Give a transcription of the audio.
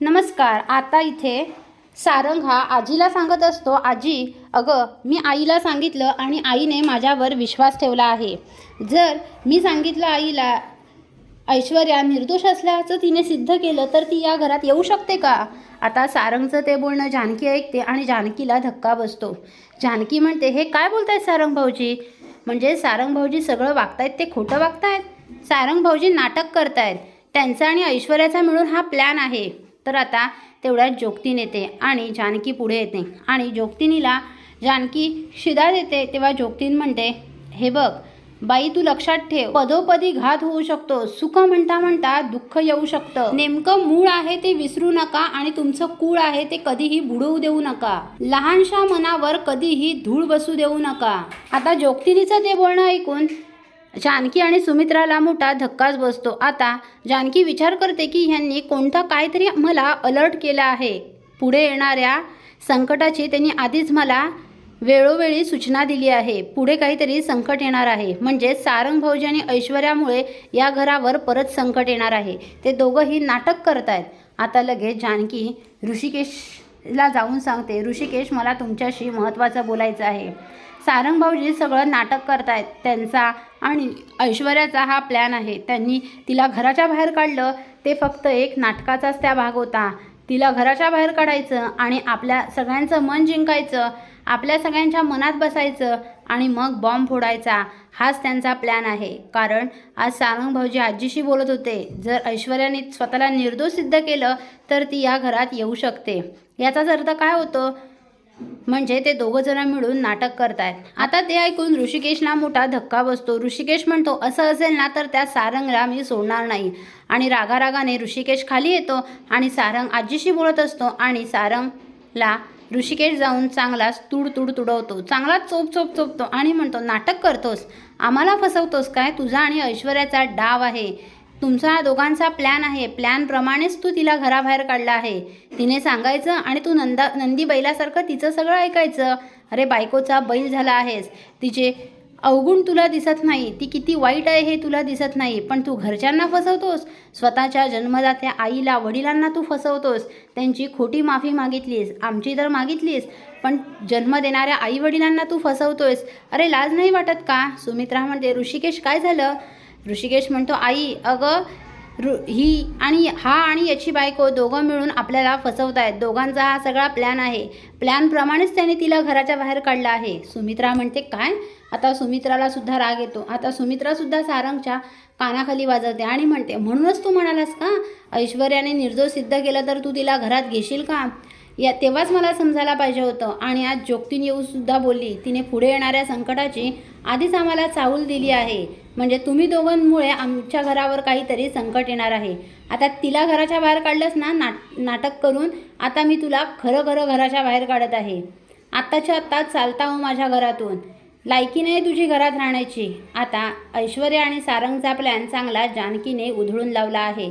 नमस्कार आता इथे सारंग हा आजीला सांगत असतो आजी अगं मी आईला सांगितलं आणि आईने माझ्यावर विश्वास ठेवला आहे. जर मी सांगितलं आईला ऐश्वर्या निर्दोष असल्याचं तिने सिद्ध केलं तर ती या घरात येऊ शकते का? आता सारंगचं ते बोलणं जानकी ऐकते आणि जानकीला धक्का बसतो. जानकी म्हणते हे काय बोलतायत सारंग भाऊजी? म्हणजे सारंग भाऊजी सगळं वागतायत ते खोटं वागतायत? सारंग भाऊजी नाटक करतायत. त्यांचा आणि ऐश्वर्याचा मिळून हा प्लॅन आहे. तर आता तेवढ्यात जोगतीन येते आणि जानकी पुढे येते. आणि जोगतिनीला जानकी शिदा देते तेव्हा जोगतीन म्हणते हे बघ बाई तू लक्षात ठेव. पदोपदी घात होऊ शकतो. सुख म्हणता म्हणता दुःख येऊ शकतं. नेमकं मूळ आहे ते विसरू नका आणि तुमचं कूळ आहे ते कधीही बुडवू देऊ नका. लहानशा मनावर कधीही धूळ बसू देऊ नका. आता जोगतिनीचं ते बोलणं ऐकून जानकी आणि सुमित्राला मोठा धक्काच बसतो. आता जानकी विचार करते की ह्यांनी कोणता काहीतरी मला अलर्ट केला आहे. पुढे येणाऱ्या संकटाची त्यांनी आधीच मला वेळोवेळी सूचना दिली आहे. पुढे काहीतरी संकट येणार आहे. म्हणजे सारंग भाऊजी आणि ऐश्वर्यामुळे या घरावर परत संकट येणार आहे. ते दोघंही नाटक करत आहेत आता लगेच जानकी ऋषिकेशला जाऊन सांगते ऋषिकेश मला तुमच्याशी महत्त्वाचं बोलायचं आहे. सारंग भाऊजी सगळं नाटक करतायत त्यांचा आणि ऐश्वर्याचा हा प्लॅन आहे. त्यांनी तिला घराच्या बाहेर काढलं ते फक्त एक नाटकाचाच त्या भाग होता. तिला घराच्या बाहेर काढायचं आणि आपल्या सगळ्यांचं मन जिंकायचं आपल्या सगळ्यांच्या मनात बसायचं आणि मग बॉम्ब फोडायचा. हाच त्यांचा प्लॅन आहे. कारण आज सारंग भाऊजी आजीशी बोलत होते. जर ऐश्वर्याने स्वतःला निर्दोष सिद्ध केलं तर ती या घरात येऊ शकते. याचाच अर्थ काय होतो? म्हणजे ते दोघं जण मिळून नाटक करतायत. आता ते ऐकून ऋषिकेशला मोठा धक्का बसतो. ऋषिकेश म्हणतो असं असेल ना तर त्या सारंगला मी सोडणार नाही. आणि रागारागाने ऋषिकेश खाली येतो आणि सारंग आजीशी बोलत असतो आणि सारंगला ऋषिकेश जाऊन चांगलाच तुड तुड तुडवतो. चांगलाच चोप चोप चोपतो आणि म्हणतो नाटक करतोस? आम्हाला फसवतोस काय? तुझा आणि ऐश्वर्याचा डाव आहे. तुमचा दोघांचा प्लॅन आहे. प्लॅनप्रमाणेच तू तिला घराबाहेर काढला आहे. तिने सांगायचं आणि तू नंदा नंदी बैलासारखं तिचं सगळं ऐकायचं. अरे बायकोचा बैल झाला आहेस. तिचे अवगुण तुला दिसत नाही. ती किती वाईट आहे हे तुला दिसत नाही. पण तू घरच्यांना फसवतोस. स्वतःच्या जन्मदात्या आईला वडिलांना तू फसवतोस. त्यांची खोटी माफी मागितलीस. आमची तर मागितलीस. पण जन्म देणाऱ्या आई वडिलांना तू फसवतोयस. अरे लाज नाही वाटत का? सुमित्रा म्हणते ऋषिकेश काय झालं? ऋषिकेश म्हणतो आई अगं ऋ ही आणि हा आणि याची बायको दोघं मिळून आपल्याला फसवत आहेत दोघांचा हा सगळा प्लॅन आहे. प्लॅनप्रमाणेच त्याने तिला घराच्या बाहेर काढलं आहे. सुमित्रा म्हणते काय? आता सुमित्राला सुद्धा राग येतो. आता सुमित्रासुद्धा सारंगच्या कानाखाली वाजवते आणि म्हणते म्हणूनच तू म्हणालास का? ऐश्वर्याने निर्दोष सिद्ध केलं तर तू तिला घरात घेशील का? या तेव्हाच मला समजायला पाहिजे होतं. आणि आज जोगतीन येऊसुद्धा बोलली. तिने पुढे येणाऱ्या संकटाची आधीच आम्हाला चाहूल दिली आहे. म्हणजे तुम्ही दोघांमुळे आमच्या घरावर काहीतरी संकट येणार आहे. आता तिला घराच्या बाहेर काढलंस ना नाट नाटक करून आता मी तुला खरं खरं घराच्या बाहेर काढत आहे. आत्ताच्या आत्ता चालता हो माझ्या घरातून. लायकी नाही तुझी घरात राहण्याची. आता ऐश्वर्या आणि सारंगचा प्लॅन चांगला जानकीने उधळून लावला आहे.